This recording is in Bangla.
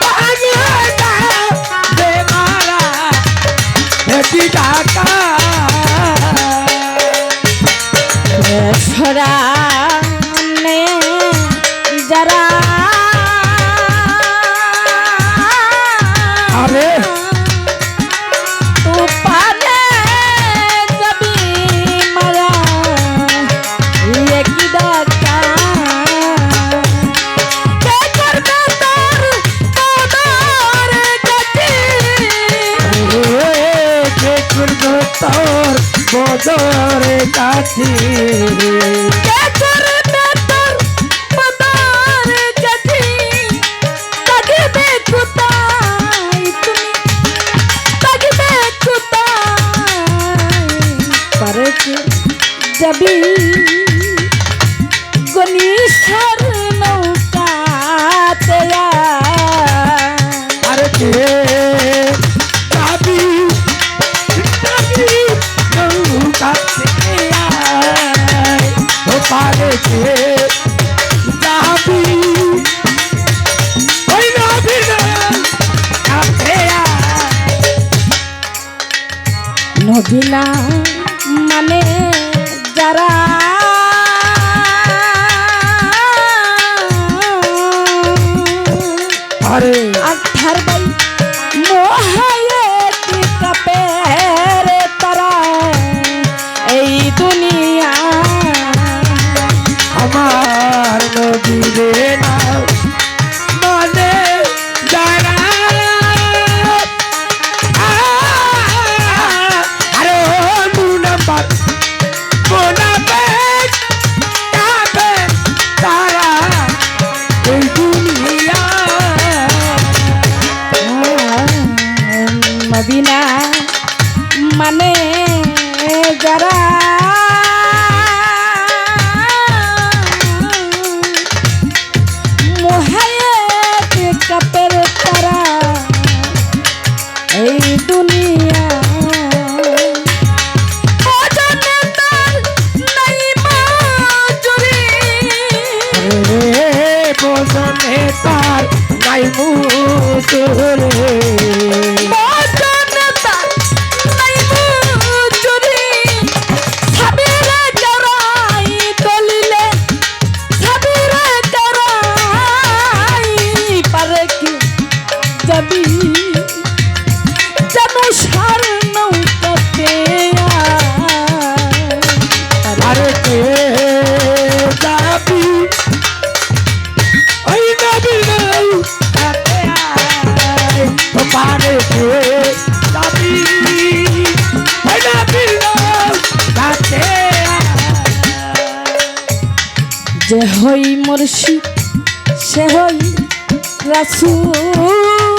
Bye. তোর বদরে কাছে পারে কে যাবি। ওই নাবি কাছে নবীনা মানে যারা আরে পাবি না মানে যারা কাপের তারা এই দুনিয়া। নাই মুখ সে হই মুর্শিদ সে হই রাসূল।